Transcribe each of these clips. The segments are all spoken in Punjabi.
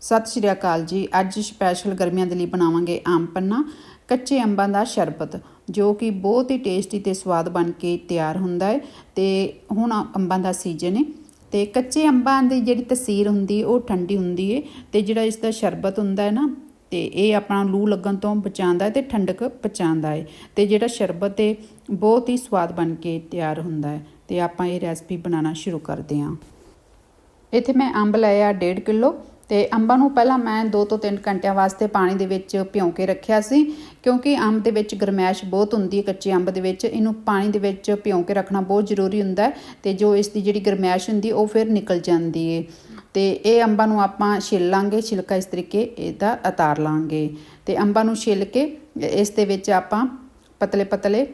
ਸਤਿ ਸ਼੍ਰੀ ਅਕਾਲ ਜੀ। ਅੱਜ ਸਪੈਸ਼ਲ ਗਰਮੀਆਂ ਦੇ ਲਈ ਬਣਾਵਾਂਗੇ ਆਮ ਪੰਨਾ, ਕੱਚੇ ਅੰਬਾਂ ਦਾ ਸ਼ਰਬਤ, ਜੋ ਕਿ ਬਹੁਤ ਹੀ ਟੇਸਟੀ ਤੇ ਸਵਾਦ ਬਣ ਕੇ ਤਿਆਰ ਹੁੰਦਾ ਹੈ। ਤੇ ਹੁਣ ਅੰਬਾਂ ਦਾ ਸੀਜ਼ਨ ਹੈ ਤੇ ਕੱਚੇ ਅੰਬਾਂ ਦੀ ਜਿਹੜੀ ਤਸੀਰ ਹੁੰਦੀ, ਉਹ ਠੰਡੀ ਹੁੰਦੀ ਹੈ ਤੇ ਜਿਹੜਾ ਇਸ ਦਾ ਸ਼ਰਬਤ ਹੁੰਦਾ ਹੈ ਨਾ, ਤੇ ਇਹ ਆਪਣਾ ਲੂ ਲੱਗਣ ਤੋਂ ਬਚਾਉਂਦਾ ਹੈ ਤੇ ਠੰਡਕ ਪਹੁੰਚਾਉਂਦਾ ਹੈ। ਤੇ ਜਿਹੜਾ ਸ਼ਰਬਤ ਹੈ ਬਹੁਤ ਹੀ ਸਵਾਦ ਬਣ ਕੇ ਤਿਆਰ ਹੁੰਦਾ ਹੈ। ਤੇ ਆਪਾਂ ਇਹ ਰੈਸਪੀ ਬਣਾਉਣਾ ਸ਼ੁਰੂ ਕਰਦੇ ਹਾਂ। ਇੱਥੇ ਮੈਂ ਅੰਬ ਲਿਆ 1.5 ਕਿਲੋ। ਤੇ ਅੰਬਾਂ ਨੂੰ ਪਹਿਲਾਂ ਮੈਂ 2 ਤੋਂ 3 ਘੰਟਿਆਂ ਵਾਸਤੇ ਪਾਣੀ ਦੇ ਵਿੱਚ ਭਿਉਂ ਕੇ ਰੱਖਿਆ ਸੀ, ਕਿਉਂਕਿ ਅੰਬ ਦੇ ਵਿੱਚ ਗਰਮੈਸ਼ ਬਹੁਤ ਹੁੰਦੀ ਹੈ, ਕੱਚੇ ਅੰਬ ਦੇ ਵਿੱਚ। ਇਹਨੂੰ ਪਾਣੀ ਦੇ ਵਿੱਚ ਭਿਉਂ ਕੇ ਰੱਖਣਾ ਬਹੁਤ ਜ਼ਰੂਰੀ ਹੁੰਦਾ ਹੈ ਤੇ ਜੋ ਇਸ ਦੀ ਜਿਹੜੀ ਗਰਮੈਸ਼ ਹੁੰਦੀ ਉਹ ਫਿਰ ਨਿਕਲ ਜਾਂਦੀ ਹੈ। ਤੇ ਇਹ ਅੰਬਾਂ ਨੂੰ ਆਪਾਂ ਛਿੱਲ ਲਾਂਗੇ, ਛਿਲਕਾ ਇਸ ਤਰੀਕੇ ਇਹਦਾ ਉਤਾਰ ਲਾਂਗੇ। ਤੇ ਅੰਬਾਂ ਨੂੰ ਛਿੱਲ ਕੇ ਇਸ ਦੇ ਵਿੱਚ ਆਪਾਂ ਪਤਲੇ ਪਤਲੇ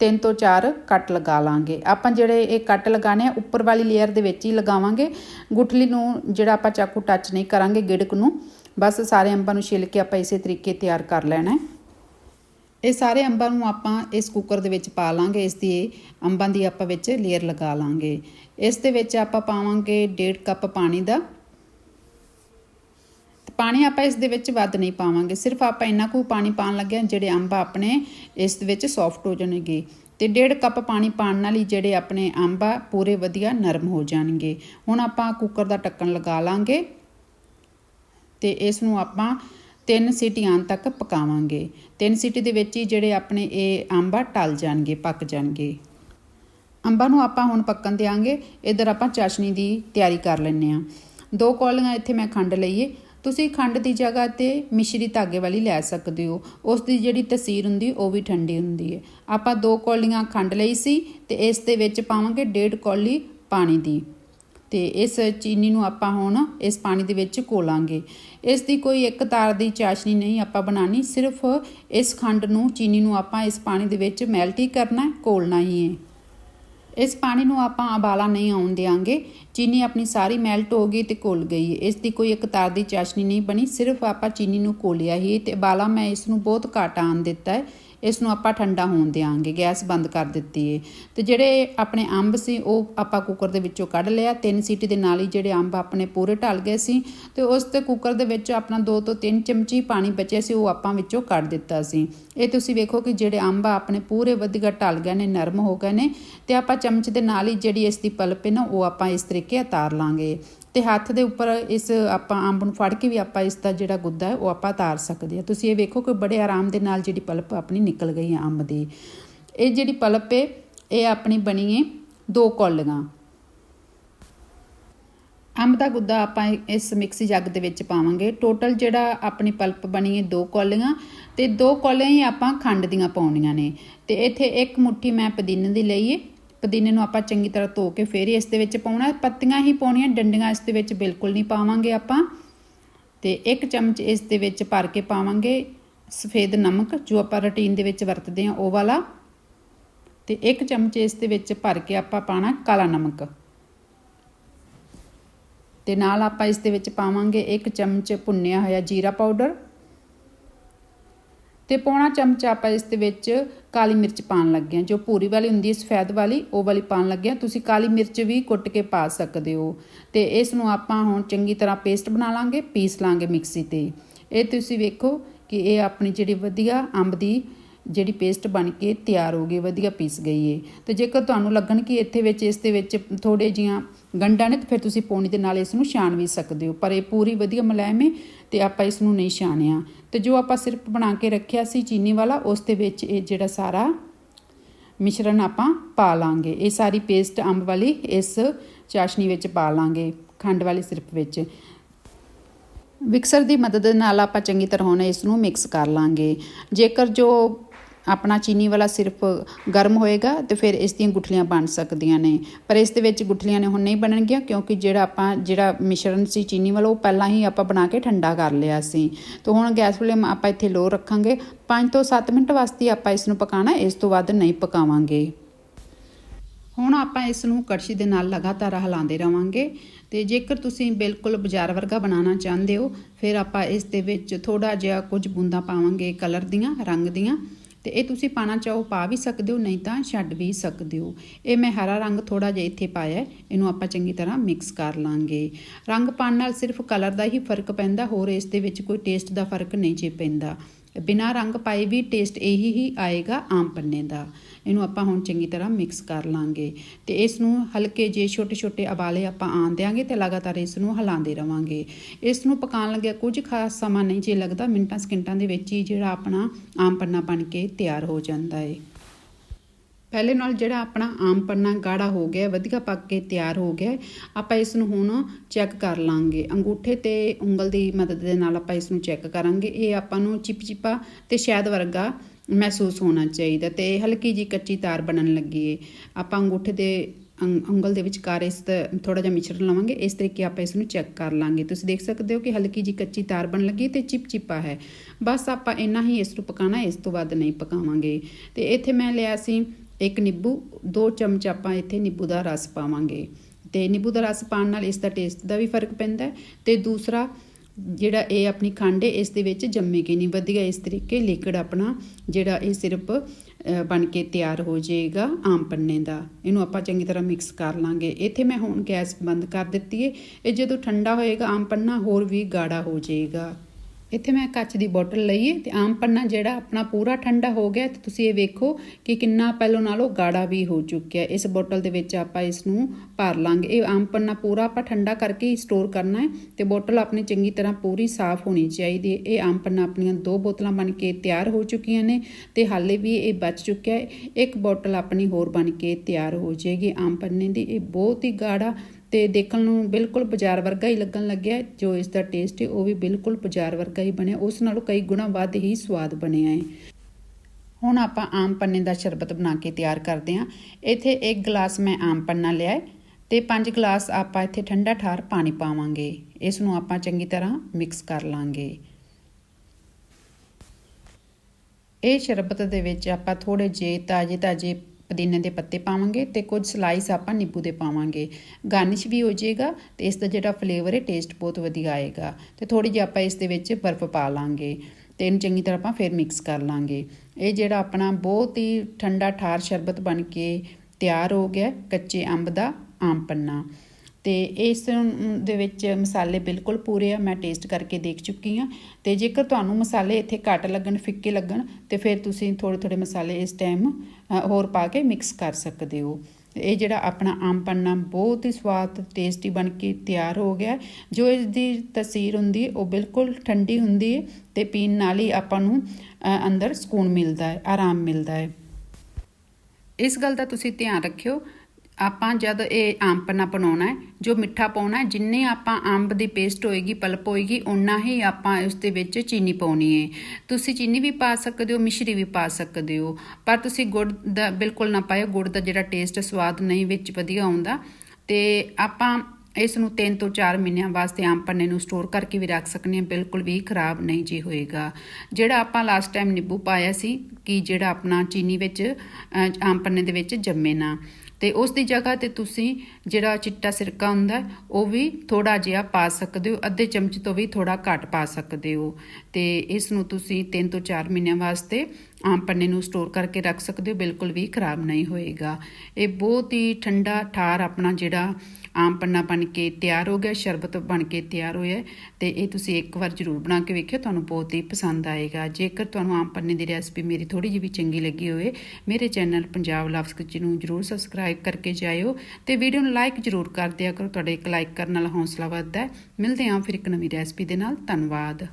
ਤਿੰਨ ਤੋਂ ਚਾਰ ਕੱਟ ਲਗਾ ਲਾਂਗੇ। ਆਪਾਂ ਜਿਹੜੇ ਇਹ ਕੱਟ ਲਗਾਣੇ ਆ, ਉੱਪਰ ਵਾਲੀ ਲੇਅਰ ਦੇ ਵਿੱਚ ਹੀ ਲਗਾਵਾਂਗੇ। ਗੁਠਲੀ ਨੂੰ ਜਿਹੜਾ ਆਪਾਂ ਚਾਕੂ ਟੱਚ ਨਹੀਂ ਕਰਾਂਗੇ ਗਿੜਕ ਨੂੰ, ਬਸ ਸਾਰੇ ਅੰਬਾਂ ਨੂੰ ਛਿੱਲ ਕੇ ਆਪਾਂ ਇਸੇ ਤਰੀਕੇ ਤਿਆਰ ਕਰ ਲੈਣਾ ਹੈ। ਇਹ ਸਾਰੇ ਅੰਬਾਂ ਨੂੰ ਆਪਾਂ ਇਸ ਕੁੱਕਰ ਦੇ ਵਿੱਚ ਪਾ ਲਾਂਗੇ, ਇਸ ਦੀ ਅੰਬਾਂ ਦੀ ਆਪਾਂ ਵਿੱਚ ਲੇਅਰ ਲਗਾ ਲਾਂਗੇ। ਇਸ ਦੇ ਵਿੱਚ ਆਪਾਂ ਪਾਵਾਂਗੇ 1.5 ਕੱਪ ਪਾਣੀ ਦਾ ਪਾਣੀ ਆਪਾਂ ਇਸ ਦੇ ਵਿੱਚ ਵੱਧ ਨਹੀਂ ਪਾਵਾਂਗੇ। ਸਿਰਫ ਆਪਾਂ ਇੰਨਾ ਕੁ ਪਾਣੀ ਪਾਣ ਲੱਗਿਆ ਜਿਹੜੇ ਅੰਬ ਆਪਣੇ ਇਸ ਦੇ ਵਿੱਚ ਸੌਫਟ ਹੋ ਜਾਣਗੇ। ਤੇ ਡੇਢ ਕੱਪ ਪਾਣੀ ਪਾਣ ਨਾਲ ਹੀ ਜਿਹੜੇ ਆਪਣੇ ਅੰਬ ਆ, ਪੂਰੇ ਵਧੀਆ ਨਰਮ ਹੋ ਜਾਣਗੇ। ਹੁਣ ਆਪਾਂ ਕੁੱਕਰ ਦਾ ਢੱਕਣ ਲਗਾ ਲਾਂਗੇ ਤੇ ਇਸ ਨੂੰ ਆਪਾਂ ਤਿੰਨ ਸੀਟੀਆਂ ਤੱਕ ਪਕਾਵਾਂਗੇ। ਤਿੰਨ ਸੀਟੀ ਦੇ ਵਿੱਚ ਹੀ ਜਿਹੜੇ ਆਪਣੇ ਇਹ ਅੰਬਾ ਟਲ ਜਾਣਗੇ, ਪੱਕ ਜਾਣਗੇ। ਅੰਬਾਂ ਨੂੰ ਆਪਾਂ ਹੁਣ ਪੱਕਣ ਦੇਾਂਗੇ ਇਧਰ ਆਪਾਂ ਚਾਸ਼ਨੀ ਦੀ ਤਿਆਰੀ ਕਰ ਲੈਣੇ ਆ ਦੋ ਕੌਲੀਆਂ ਇੱਥੇ ਮੈਂ ਖੰਡ ਲਈਏ ਤੁਸੀਂ ਖੰਡ ਦੀ ਜਗ੍ਹਾ ਤੇ ਮਿਸ਼ਰੀ ਧਾਗੇ ਵਾਲੀ ਲੈ ਸਕਦੇ ਹੋ। ਉਸ ਦੀ ਜਿਹੜੀ ਤਸੀਰ ਹੁੰਦੀ, ਉਹ ਵੀ ਠੰਡੀ ਹੁੰਦੀ ਹੈ। ਆਪਾਂ ਦੋ ਕੌਲੀਆਂ ਖੰਡ ਲਈ ਸੀ ਤੇ ਇਸ ਦੇ ਵਿੱਚ ਪਾਵਾਂਗੇ ਡੇਢ ਕੌਲੀ ਪਾਣੀ ਦੀ। ਤੇ ਇਸ ਚੀਨੀ ਨੂੰ ਆਪਾਂ ਹੁਣ ਇਸ ਪਾਣੀ ਦੇ ਵਿੱਚ ਕੋਲਾਂਗੇ ਇਸ ਦੀ ਕੋਈ ਇੱਕ ਤਾਰ ਦੀ ਚਾਸ਼ਨੀ ਨਹੀਂ ਆਪਾਂ ਬਣਾਣੀ ਸਿਰਫ ਇਸ ਖੰਡ ਨੂੰ, ਚੀਨੀ ਨੂੰ ਆਪਾਂ ਇਸ ਪਾਣੀ ਦੇ ਵਿੱਚ ਮੈਲਟ ਹੀ ਕਰਨਾ ਕੋਲਣਾ ਹੀ ਹੈ। ਇਸ ਪਾਣੀ ਨੂੰ ਆਪਾਂ ਉਬਾਲਾ ਨਹੀਂ ਆਉਣ ਦੇਾਂਗੇ ਚੀਨੀ ਆਪਣੀ ਸਾਰੀ ਮੈਲਟ ਹੋ ਗਈ ਤੇ ਘੁਲ ਗਈ। ਇਸ ਦੀ ਕੋਈ ਇੱਕ ਤਾਰ ਦੀ ਚਾਸ਼ਨੀ ਨਹੀਂ ਬਣੀ। ਸਿਰਫ ਆਪਾਂ ਚੀਨੀ ਨੂੰ ਘੋਲਿਆ ਹੀ ਤੇ ਉਬਾਲਾ ਮੈਂ ਇਸ ਨੂੰ ਬਹੁਤ ਘੱਟ ਆਣ ਦਿੱਤਾ ਹੈ। ਇਸ ਨੂੰ ਆਪਾਂ ਠੰਡਾ ਹੋਣ ਦੇਾਂਗੇ ਗੈਸ ਬੰਦ ਕਰ ਦਿੱਤੀ ਏ। ਤੇ ਜਿਹੜੇ ਆਪਣੇ ਅੰਬ ਸੀ, ਉਹ ਆਪਾਂ ਕੁੱਕਰ ਦੇ ਵਿੱਚੋਂ ਕੱਢ ਲਿਆ। ਤਿੰਨ ਸੀਟੀ ਦੇ ਨਾਲ ਹੀ ਜਿਹੜੇ ਅੰਬ ਆਪਣੇ ਪੂਰੇ ਢਲ ਗਏ ਸੀ ਤੇ ਉਸ ਤੇ ਕੁੱਕਰ ਦੇ ਵਿੱਚ ਆਪਣਾ 2 ਤੋਂ 3 ਚਮਚੀ ਪਾਣੀ ਬਚਿਆ ਸੀ, ਉਹ ਆਪਾਂ ਵਿੱਚੋਂ ਕੱਢ ਦਿੱਤਾ ਸੀ। ਇਹ ਤੁਸੀਂ ਵੇਖੋ ਕਿ ਜਿਹੜੇ ਅੰਬ ਆਪਣੇ ਪੂਰੇ ਵਧੀਆ ਢਲ ਗਏ ਨੇ, ਨਰਮ ਹੋ ਗਏ ਨੇ ਤੇ ਆਪਾਂ ਚਮਚ ਦੇ ਨਾਲ ਹੀ ਜਿਹੜੀ ਇਸ ਦੀ ਪਲਪ ਹੈ ਨਾ, ਉਹ ਆਪਾਂ ਇਸ ਤਰੀਕੇ ਉਤਾਰ ਲਾਂਗੇ। ਤੇ ਹੱਥ ਦੇ ਉੱਪਰ ਇਸ ਆਪਾਂ ਅੰਬ ਨੂੰ ਫੜ ਕੇ ਵੀ ਆਪਾਂ ਇਸ ਦਾ ਜਿਹੜਾ ਗੁੱਦਾ ਹੈ ਉਹ ਆਪਾਂ ਤਾਰ ਸਕਦੇ ਆ ਤੁਸੀਂ ਇਹ ਵੇਖੋ ਕਿ ਬੜੇ ਆਰਾਮ ਦੇ ਨਾਲ ਜਿਹੜੀ ਪਲਪ ਆਪਣੀ ਨਿਕਲ ਗਈ ਹੈ ਅੰਬ ਦੀ। ਇਹ ਜਿਹੜੀ ਪਲਪ ਹੈ, ਇਹ ਆਪਣੀ ਬਣੀ ਹੈ ਦੋ ਕੌਲੀਆਂ। ਅੰਬ ਦਾ ਗੁੱਦਾ ਆਪਾਂ ਇਸ ਮਿਕਸੀ ਜੱਗ ਦੇ ਵਿੱਚ ਪਾਵਾਂਗੇ। ਟੋਟਲ ਜਿਹੜਾ ਆਪਣੀ ਪਲਪ ਬਣੀ ਹੈ ਦੋ ਕੌਲੀਆਂ ਤੇ ਦੋ ਕੌਲੀਆਂ ਹੀ ਆਪਾਂ ਖੰਡ ਦੀਆਂ ਪਾਉਣੀਆਂ ਨੇ। ਤੇ ਇੱਥੇ ਇੱਕ ਮੁੱਠੀ ਮੈਂ ਪੁਦੀਨੇ ਦੀ ਲਈ ਹੈ ਪੁਦੀਨੇ ਨੂੰ ਆਪਾਂ ਚੰਗੀ ਤਰ੍ਹਾਂ ਧੋ ਕੇ ਫੇਰ ਇਸ ਦੇ ਵਿੱਚ ਪਾਉਣਾ। ਪੱਤੀਆਂ ਹੀ ਪਾਉਣੀਆਂ, ਡੰਡੀਆਂ ਇਸ ਦੇ ਵਿੱਚ ਬਿਲਕੁਲ ਨਹੀਂ ਪਾਵਾਂਗੇ ਆਪਾਂ। ਤੇ ਇੱਕ ਚਮਚ ਇਸ ਦੇ ਵਿੱਚ ਭਰ ਕੇ ਪਾਵਾਂਗੇ ਸਫੇਦ ਨਮਕ, ਜੋ ਆਪਾਂ ਰੁਟੀਨ ਦੇ ਵਿੱਚ ਵਰਤਦੇ ਹਾਂ, ਉਹ ਵਾਲਾ। ਤੇ ਇੱਕ ਚਮਚ ਇਸ ਦੇ ਵਿੱਚ ਭਰ ਕੇ ਆਪਾਂ ਪਾਣਾ ਕਾਲਾ ਨਮਕ। ਤੇ ਨਾਲ ਆਪਾਂ ਇਸ ਦੇ ਵਿੱਚ ਪਾਵਾਂਗੇ ਇੱਕ ਚਮਚ ਭੁੰਨਿਆ ਹੋਇਆ ਜੀਰਾ ਪਾਊਡਰ। ਤੇ ਪੌਣਾ ਚਮਚਾ ਆਪਾਂ ਇਸ ਦੇ ਵਿੱਚ ਕਾਲੀ ਮਿਰਚ ਪਾਣ ਲੱਗੇ ਆ ਜੋ ਪੂਰੀ ਵਾਲੀ ਹੁੰਦੀ ਹੈ, ਸਫੈਦ ਵਾਲੀ, ਉਹ ਵਾਲੀ ਪਾਣ ਲੱਗੇ ਆ ਤੁਸੀਂ ਕਾਲੀ ਮਿਰਚ ਵੀ ਕੁੱਟ ਕੇ ਪਾ ਸਕਦੇ ਹੋ। ਤੇ ਇਸ ਨੂੰ ਆਪਾਂ ਹੁਣ ਚੰਗੀ ਤਰ੍ਹਾਂ ਪੇਸਟ ਬਣਾ ਲਾਂਗੇ, ਪੀਸ ਲਾਂਗੇ ਮਿਕਸੀ ਤੇ। ਇਹ ਤੁਸੀਂ ਵੇਖੋ ਕਿ ਇਹ ਆਪਣੀ ਜਿਹੜੀ ਵਧੀਆ ਅੰਬ ਦੀ ਜਿਹੜੀ ਪੇਸਟ ਬਣ ਕੇ ਤਿਆਰ ਹੋ ਗਈ, ਵਧੀਆ ਪੀਸ ਗਈ ਏ। ਤੇ ਜੇਕਰ ਤੁਹਾਨੂੰ ਲੱਗਣ ਕਿ ਇੱਥੇ ਵਿੱਚ, ਇਸ ਦੇ ਵਿੱਚ ਥੋੜੇ ਜੀਆਂ ਗੰਡਾਂ ਨੇ, ਤਾਂ ਫਿਰ ਤੁਸੀਂ ਪੌਣੀ ਦੇ ਨਾਲ ਇਸ ਨੂੰ ਛਾਣ ਵੀ ਸਕਦੇ ਹੋ। ਪਰ ਇਹ ਪੂਰੀ ਵਧੀਆ ਮਲਾਇਮ ਹੈ ਤੇ ਆਪਾਂ ਇਸ ਨੂੰ ਨਹੀਂ ਛਾਣਿਆ। ਤੇ ਜੋ ਆਪਾਂ ਸਿਰਫ ਬਣਾ ਕੇ ਰੱਖਿਆ ਸੀ ਚੀਨੀ ਵਾਲਾ, ਉਸ ਦੇ ਵਿੱਚ ਇਹ ਜਿਹੜਾ ਸਾਰਾ ਮਿਸ਼ਰਣ ਆਪਾਂ ਪਾ ਲਾਂਗੇ। ਇਹ ਸਾਰੀ ਪੇਸਟ ਅੰਬ ਵਾਲੀ ਇਸ ਚਾਸ਼ਨੀ ਵਿੱਚ ਪਾ ਲਾਂਗੇ, ਖੰਡ ਵਾਲੀ ਸਿਰਫ ਵਿੱਚ। ਮਿਕਸਰ ਦੀ ਮਦਦ ਨਾਲ ਆਪਾਂ ਚੰਗੀ ਤਰ੍ਹਾਂ ਹੁਣ ਇਸ ਨੂੰ ਮਿਕਸ ਕਰ ਲਾਂਗੇ। ਜੇਕਰ ਜੋ ਆਪਣਾ ਚੀਨੀ ਵਾਲਾ ਸਿਰਫ ਗਰਮ ਹੋਏਗਾ ਤੇ ਫਿਰ ਇਸ ਦੀਆਂ ਗੁਠਲੀਆਂ ਬਣ ਸਕਦੀਆਂ ਨੇ। ਪਰ ਇਸ ਦੇ ਵਿੱਚ ਗੁਠਲੀਆਂ ਨੇ ਹੁਣ ਨਹੀਂ ਬਣਨਗੀਆਂ ਕਿਉਂਕਿ ਜਿਹੜਾ ਆਪਾਂ, ਜਿਹੜਾ ਮਿਸ਼ਰਣ ਸੀ ਚੀਨੀ ਵਾਲਾ, ਉਹ ਪਹਿਲਾਂ ਹੀ ਆਪਾਂ ਬਣਾ ਕੇ ਠੰਡਾ ਕਰ ਲਿਆ ਸੀ। ਤਾਂ ਹੁਣ ਗੈਸ ਫਲੇਮ ਆਪਾਂ ਇੱਥੇ ਲੋ ਰੱਖਾਂਗੇ। 5 ਤੋਂ 7 ਮਿੰਟ ਵਾਸਤੇ ਆਪਾਂ ਇਸ ਨੂੰ ਪਕਾਣਾ ਇਸ ਤੋਂ ਵੱਧ ਨਹੀਂ ਪਕਾਵਾਂਗੇ। ਹੁਣ ਆਪਾਂ ਇਸ ਨੂੰ ਕੜਛੀ ਦੇ ਨਾਲ ਲਗਾਤਾਰ ਹਿਲਾਉਂਦੇ ਰਵਾਂਗੇ ਤੇ ਜੇਕਰ ਤੁਸੀਂ ਬਿਲਕੁਲ ਬਾਜ਼ਾਰ ਵਰਗਾ ਬਣਾਉਣਾ ਚਾਹੁੰਦੇ ਹੋ, ਫਿਰ ਆਪਾਂ ਇਸ ਦੇ ਵਿੱਚ ਥੋੜਾ ਜਿਹਾ ਕੁਝ ਬੂੰਦਾਂ ਪਾਵਾਂਗੇ ਕਲਰ ਦੀਆਂ, ਰੰਗ ਦੀਆਂ। ਤੇ ਇਹ ਤੁਸੀਂ ਪਾਣਾ ਚਾਹੋ, ਪਾ ਵੀ ਸਕਦੇ ਹੋ, ਨਹੀਂ ਤਾਂ ਛੱਡ ਵੀ ਸਕਦੇ ਹੋ। ਇਹ ਮੈਂ ਹਰਾ ਰੰਗ ਥੋੜਾ ਜਿਹਾ ਇੱਥੇ ਪਾਇਆ ਇਹਨੂੰ ਆਪਾਂ ਚੰਗੀ ਤਰ੍ਹਾਂ ਮਿਕਸ ਕਰ ਲਾਂਗੇ। ਰੰਗ ਪਾਣ ਨਾਲ ਸਿਰਫ ਕਲਰ ਦਾ ਹੀ ਫ਼ਰਕ ਪੈਂਦਾ, ਹੋਰ ਇਸ ਦੇ ਵਿੱਚ ਕੋਈ ਟੇਸਟ ਦਾ ਫ਼ਰਕ ਨਹੀਂ ਜੇ ਪੈਂਦਾ। ਬਿਨਾਂ ਰੰਗ ਪਾਏ ਵੀ ਟੇਸਟ ਇਹੀ ਹੀ ਆਏਗਾ ਆਮ ਪੰਨੇ ਦਾ। ਇਹਨੂੰ ਆਪਾਂ ਹੁਣ ਚੰਗੀ ਤਰ੍ਹਾਂ ਮਿਕਸ ਕਰ ਲਾਂਗੇ। ਤੇ ਇਸ ਨੂੰ ਹਲਕੇ ਜੇ ਛੋਟੇ ਛੋਟੇ ਉਬਾਲੇ ਆਪਾਂ ਆਣ ਦਿਆਂਗੇ ਤੇ ਲਗਾਤਾਰ ਇਸ ਨੂੰ ਹਿਲਾਉਂਦੇ ਰਵਾਂਗੇ। ਇਸ ਨੂੰ ਪਕਾਉਣ ਲੱਗਿਆ ਕੁਝ ਖਾਸ ਸਮਾਂ ਨਹੀਂ ਜੇ ਲੱਗਦਾ ਮਿੰਟਾਂ ਸਕਿੰਟਾਂ ਦੇ ਵਿੱਚ ਹੀ ਜਿਹੜਾ ਆਪਣਾ ਆਮ ਪੰਨਾ ਬਣ ਕੇ ਤਿਆਰ ਹੋ ਜਾਂਦਾ ਹੈ ਪਹਿਲੇ ਨਾਲ ਜਿਹੜਾ ਆਪਣਾ ਆਮ ਪੰਨਾ ਗਾੜਾ ਹੋ ਗਿਆ, ਵਧੀਆ ਪੱਕ ਕੇ ਤਿਆਰ ਹੋ ਗਿਆ, ਆਪਾਂ ਇਸ ਨੂੰ ਹੁਣ ਚੈੱਕ ਕਰ ਲਾਂਗੇ। ਅੰਗੂਠੇ ਤੇ ਉਂਗਲ ਦੀ ਮਦਦ ਦੇ ਨਾਲ ਆਪਾਂ ਇਸ ਨੂੰ ਚੈੱਕ ਕਰਾਂਗੇ। ਇਹ ਆਪਾਂ ਨੂੰ ਚਿਪਚਿਪਾ ਤੇ ਸ਼ਾਇਦ ਵਰਗਾ ਮਹਿਸੂਸ ਹੋਣਾ ਚਾਹੀਦਾ ਤੇ ਹਲਕੀ ਜੀ ਕੱਚੀ ਤਾਰ ਬਣਨ ਲੱਗੀ ਏ। ਆਪਾਂ ਅੰਗੂਠੇ ਦੇ ਉਂਗਲ ਦੇ ਵਿਚਕਾਰ ਇਸ ਥੋੜਾ ਜਿਹਾ ਮਿਸ਼ਰਣ ਲਵਾਂਗੇ। ਇਸ ਤਰੀਕੇ ਆਪਾਂ ਇਸ ਨੂੰ ਚੈੱਕ ਕਰ ਲਾਂਗੇ। ਤੁਸੀਂ ਦੇਖ ਸਕਦੇ ਹੋ ਕਿ ਹਲਕੀ ਜੀ ਕੱਚੀ ਤਾਰ ਬਣ ਲੱਗੀ ਤੇ ਚਿਪਚਿਪਾ ਹੈ। ਬਸ ਆਪਾਂ ਇੰਨਾ ਹੀ ਇਸ ਨੂੰ ਪਕਾਣਾ ਇਸ ਤੋਂ ਵੱਧ ਨਹੀਂ ਪਕਾਵਾਂਗੇ। ਤੇ ਇੱਥੇ ਮੈਂ ਲਿਆ ਸੀ ਇੱਕ ਨਿੰਬੂ, ਦੋ ਚਮਚ ਆਪਾਂ ਇੱਥੇ ਨਿੰਬੂ ਦਾ ਰਸ ਪਾਵਾਂਗੇ। ਤੇ ਨਿੰਬੂ ਦਾ ਰਸ ਪਾਉਣ ਨਾਲ ਇਸ ਦਾ ਟੇਸਟ ਦਾ ਵੀ ਫ਼ਰਕ ਪੈਂਦਾ ਹੈ ਤੇ ਦੂਸਰਾ ਜਿਹੜਾ ਇਹ ਆਪਣੀ ਖੰਡ ਹੈ, ਇਸ ਦੇ ਵਿੱਚ ਜੰਮੇਗੀ ਨਹੀਂ। ਵਧੀਆ ਇਸ ਤਰੀਕੇ ਲਿਕਵਿਡ ਆਪਣਾ ਜਿਹੜਾ ਇਹ ਸਿਰਪ ਬਣ ਕੇ ਤਿਆਰ ਹੋ ਜਾਏਗਾ ਆਮ ਪੰਨੇ ਦਾ। ਇਹਨੂੰ ਆਪਾਂ ਚੰਗੀ ਤਰ੍ਹਾਂ ਮਿਕਸ ਕਰ ਲਾਂਗੇ। ਇੱਥੇ ਮੈਂ ਹੁਣ ਗੈਸ ਬੰਦ ਕਰ ਦਿੱਤੀ ਹੈ। ਇਹ ਜਦੋਂ ਠੰਡਾ ਹੋਏਗਾ, ਆਮ ਪੰਨਾ ਹੋਰ ਵੀ ਗਾੜਾ ਹੋ ਜਾਏਗਾ। ਇੱਥੇ ਮੈਂ ਕੱਚ ਦੀ ਬੋਟਲ ਲਈ ਹੈ ਤੇ ਆਮ ਪੰਨਾ ਜਿਹੜਾ ਆਪਣਾ ਪੂਰਾ ਠੰਡਾ ਹੋ ਗਿਆ ਤੇ ਤੁਸੀਂ ਇਹ ਵੇਖੋ ਕਿ ਕਿੰਨਾ ਪਹਿਲੋਂ ਨਾਲੋਂ ਗਾੜਾ ਵੀ ਹੋ ਚੁੱਕਿਆ। ਇਸ ਬੋਟਲ ਦੇ ਵਿੱਚ ਆਪਾਂ ਇਸ ਨੂੰ ਭਰ ਲਾਂਗੇ। ਇਹ ਆਮ ਪੰਨਾ ਪੂਰਾ ਆਪਾਂ ਠੰਡਾ ਕਰਕੇ ਹੀ ਸਟੋਰ ਕਰਨਾ ਹੈ ਤੇ ਬੋਟਲ ਆਪਣੀ ਚੰਗੀ ਤਰ੍ਹਾਂ ਪੂਰੀ ਸਾਫ਼ ਹੋਣੀ ਚਾਹੀਦੀ ਹੈ ਇਹ ਆਮ ਪੰਨਾ ਆਪਣੀਆਂ ਦੋ ਬੋਤਲਾਂ ਬਣ ਕੇ ਤਿਆਰ ਹੋ ਚੁੱਕੀਆਂ ਨੇ ਤੇ ਹਾਲੇ ਵੀ ਇਹ ਬਚ ਚੁੱਕਿਆ ਹੈ ਇੱਕ ਬੋਟਲ ਆਪਣੀ ਹੋਰ ਬਣ ਕੇ ਤਿਆਰ ਹੋ ਜਾਏਗੀ। ਆਮ ਪੰਨੇ ਦੀ ਇਹ ਬਹੁਤ ਹੀ ਗਾੜਾ ਤੇ ਦੇਖਣ ਨੂੰ ਬਿਲਕੁਲ ਬਾਜ਼ਾਰ ਵਰਗਾ ਹੀ ਲੱਗਣ ਲੱਗਿਆ। ਜੋ ਇਸ ਦਾ ਟੇਸਟ ਹੈ ਉਹ ਵੀ ਬਿਲਕੁਲ ਬਾਜ਼ਾਰ ਵਰਗਾ ਹੀ ਬਣਿਆ। ਉਸ ਨਾਲੋਂ ਕਈ ਗੁਣਾ ਵੱਧ ਹੀ ਸਵਾਦ ਬਣਿਆ ਹੈ ਹੁਣ ਆਪਾਂ ਆਮ ਪੰਨੇ ਦਾ ਸ਼ਰਬਤ ਬਣਾ ਕੇ ਤਿਆਰ ਕਰਦੇ ਹਾਂ ਇੱਥੇ ਇੱਕ ਗਲਾਸ ਮੈਂ ਆਮ ਪੰਨਾ ਲਿਆ ਹੈ ਤੇ 5 ਗਲਾਸ ਆਪਾਂ ਇੱਥੇ ਠੰਡਾ ਠਾਰ ਪਾਣੀ ਪਾਵਾਂਗੇ। ਇਸ ਨੂੰ ਆਪਾਂ ਚੰਗੀ ਤਰ੍ਹਾਂ ਮਿਕਸ ਕਰ ਲਾਂਗੇ। ਇਹ ਸ਼ਰਬਤ ਦੇ ਵਿੱਚ ਆਪਾਂ ਥੋੜੇ ਜੇ ਤਾਜ਼ੇ ਤਾਜ਼ੇ ਪੁਦੀਨੇ ਦੇ ਪੱਤੇ ਪਾਵਾਂਗੇ ਤੇ ਕੁਝ ਸਲਾਈਸ ਆਪਾਂ ਨਿੰਬੂ ਦੇ ਪਾਵਾਂਗੇ। ਗਾਰਨਿਸ਼ ਵੀ ਹੋ ਜਾਏਗਾ ਤੇ ਇਸ ਦਾ ਜਿਹੜਾ ਫਲੇਵਰ ਹੈ ਟੇਸਟ ਬਹੁਤ ਵਧੀਆ ਆਏਗਾ। ਤੇ ਥੋੜੀ ਜਿਹੀ ਆਪਾਂ ਇਸ ਦੇ ਵਿੱਚ ਬਰਫ਼ ਪਾ ਲਾਂਗੇ ਤੇ ਇਹਨੂੰ ਚੰਗੀ ਤਰ੍ਹਾਂ ਆਪਾਂ ਫਿਰ ਮਿਕਸ ਕਰ ਲਾਂਗੇ। ਇਹ ਜਿਹੜਾ ਆਪਣਾ ਬਹੁਤ ਹੀ ਠੰਡਾ ਠਾਰ ਸ਼ਰਬਤ ਬਣ ਕੇ ਤਿਆਰ ਹੋ ਗਿਆ ਕੱਚੇ ਅੰਬ ਦਾ ਆਮ ਪੰਨਾ। ਤੇ ਇਸ ਦੇ ਵਿੱਚ ਮਸਾਲੇ ਬਿਲਕੁਲ ਪੂਰੇ ਆ, ਮੈਂ ਟੇਸਟ ਕਰਕੇ ਦੇਖ ਚੁੱਕੀ ਆ ਤੇ ਜੇਕਰ ਤੁਹਾਨੂੰ ਮਸਾਲੇ ਇੱਥੇ ਘੱਟ ਲੱਗਣ, ਫਿੱਕੇ ਲੱਗਣ, ਤੇ ਫਿਰ ਤੁਸੀਂ ਥੋੜੇ ਥੋੜੇ ਮਸਾਲੇ ਇਸ ਟਾਈਮ ਹੋਰ ਪਾ ਕੇ ਮਿਕਸ ਕਰ ਸਕਦੇ ਹੋ। ਇਹ ਜਿਹੜਾ ਆਪਣਾ ਆਮ ਪੰਨਾ ਬਹੁਤ ਹੀ ਸਵਾਦ ਟੇਸਟੀ ਬਣ ਕੇ ਤਿਆਰ ਹੋ ਗਿਆ। ਜੋ ਇਸ ਦੀ ਤਸਵੀਰ ਹੁੰਦੀ, ਉਹ ਬਿਲਕੁਲ ਠੰਡੀ ਹੁੰਦੀ ਹੈ ਤੇ ਪੀਣ ਨਾਲ ਹੀ ਆਪਾਂ ਨੂੰ ਅੰਦਰ ਸਕੂਨ ਮਿਲਦਾ ਹੈ ਆਰਾਮ ਮਿਲਦਾ ਹੈ ਇਸ ਗੱਲ ਦਾ ਤੁਸੀਂ ਧਿਆਨ ਰੱਖਿਓ। ਆਪਾਂ ਜਦ ਇਹ ਆਮ ਪੰਨਾ ਬਣਾਉਣਾ ਹੈ, ਜੋ ਮਿੱਠਾ ਪਾਉਣਾ ਹੈ, ਜਿੰਨੇ ਆਪਾਂ ਅੰਬ ਦੀ ਪੇਸਟ ਹੋਏਗੀ, ਪਲਪ ਹੋਏਗੀ ਉਨਾ ਹੀ ਆਪਾਂ ਉਸ ਦੇ ਵਿੱਚ ਚੀਨੀ ਪਾਉਣੀ ਹੈ। ਤੁਸੀਂ ਚੀਨੀ ਵੀ ਪਾ ਸਕਦੇ ਹੋ, ਮਿਸ਼ਰੀ ਵੀ ਪਾ ਸਕਦੇ ਹੋ, ਪਰ ਤੁਸੀਂ ਗੁੜ ਦਾ ਬਿਲਕੁਲ ਨਾ ਪਾਇਓ, ਗੁੜ ਦਾ ਜਿਹੜਾ ਟੇਸਟ ਸਵਾਦ ਨਹੀਂ ਵਿੱਚ ਵਧੀਆ ਆਉਂਦਾ। ਤੇ ਆਪਾਂ ਇਸ ਨੂੰ 3 ਤੋਂ 4 ਮਹੀਨਿਆਂ ਵਾਸਤੇ ਆਮ ਪੰਨੇ ਨੂੰ ਸਟੋਰ ਕਰਕੇ ਵੀ ਰੱਖ ਸਕਨੇ ਆ ਬਿਲਕੁਲ ਵੀ ਖਰਾਬ ਨਹੀਂ ਜੀ ਹੋਏਗਾ। ਜਿਹੜਾ ਆਪਾਂ ਲਾਸਟ ਟਾਈਮ ਨਿੰਬੂ ਪਾਇਆ ਸੀ, ਕਿ ਜਿਹੜਾ ਆਪਣਾ ਚੀਨੀ ਵਿੱਚ ਆਮ ਪੰਨੇ ਦੇ ਵਿੱਚ ਜੰਮੇ ਨਾ। ਤੇ ਉਸ ਦੀ ਜਗ੍ਹਾ ਤੇ ਤੁਸੀਂ ਜਿਹੜਾ ਚਿੱਟਾ ਸਿਰਕਾ ਹੁੰਦਾ ਉਹ ਵੀ ਥੋੜਾ ਜਿਹਾ ਪਾ ਸਕਦੇ ਹੋ, ਅੱਧੇ ਚਮਚ ਤੋਂ ਵੀ ਥੋੜਾ ਘੱਟ ਪਾ ਸਕਦੇ ਹੋ। ਤੇ ਇਸ ਨੂੰ ਤੁਸੀਂ 3 ਤੋਂ 4 ਮਹੀਨਿਆਂ ਵਾਸਤੇ ਆਮ ਪੰਨੇ ਨੂੰ ਸਟੋਰ ਕਰਕੇ ਰੱਖ ਸਕਦੇ ਹੋ, ਬਿਲਕੁਲ ਵੀ ਖਰਾਬ ਨਹੀਂ ਹੋਏਗਾ। ਇਹ ਬਹੁਤ ਹੀ ਠੰਡਾ, ਠਾਰ ਆਪਣਾ ਜਿਹੜਾ ਆਮ ਪੰਨਾ ਬਣ ਕੇ ਤਿਆਰ ਹੋ ਗਿਆ, ਸ਼ਰਬਤ ਬਣ ਕੇ ਤਿਆਰ ਹੋਇਆ ਤੇ ਇਹ ਤੁਸੀਂ ਇੱਕ ਵਾਰ ਜ਼ਰੂਰ ਬਣਾ ਕੇ ਵੇਖਿਓ, ਤੁਹਾਨੂੰ ਬਹੁਤ ਹੀ ਪਸੰਦ ਆਏਗਾ। ਜੇਕਰ ਤੁਹਾਨੂੰ ਆਮ ਪੰਨੇ ਦੀ ਰੈਸਪੀ ਮੇਰੀ ਥੋੜੀ ਜਿਹੀ ਵੀ ਚੰਗੀ ਲੱਗੀ ਹੋਵੇ, ਮੇਰੇ ਚੈਨਲ ਪੰਜਾਬ ਲਵਸ ਕਿਚਨ ਨੂੰ ਜ਼ਰੂਰ ਸਬਸਕ੍ਰਾਈਬ ਕਰਕੇ ਜਾਇਓ ਤੇ ਵੀਡੀਓ ਨੂੰ ਲਾਈਕ ਜ਼ਰੂਰ ਕਰ ਦਿਆ ਕਰੋ, ਤੁਹਾਡੇ ਇੱਕ ਲਾਈਕ ਕਰਨ ਨਾਲ ਹੌਸਲਾ ਵੱਧਦਾ ਹੈ। ਮਿਲਦੇ ਹਾਂ ਫਿਰ ਇੱਕ ਨਵੀਂ ਰੈਸਪੀ ਦੇ ਨਾਲ, ਧੰਨਵਾਦ।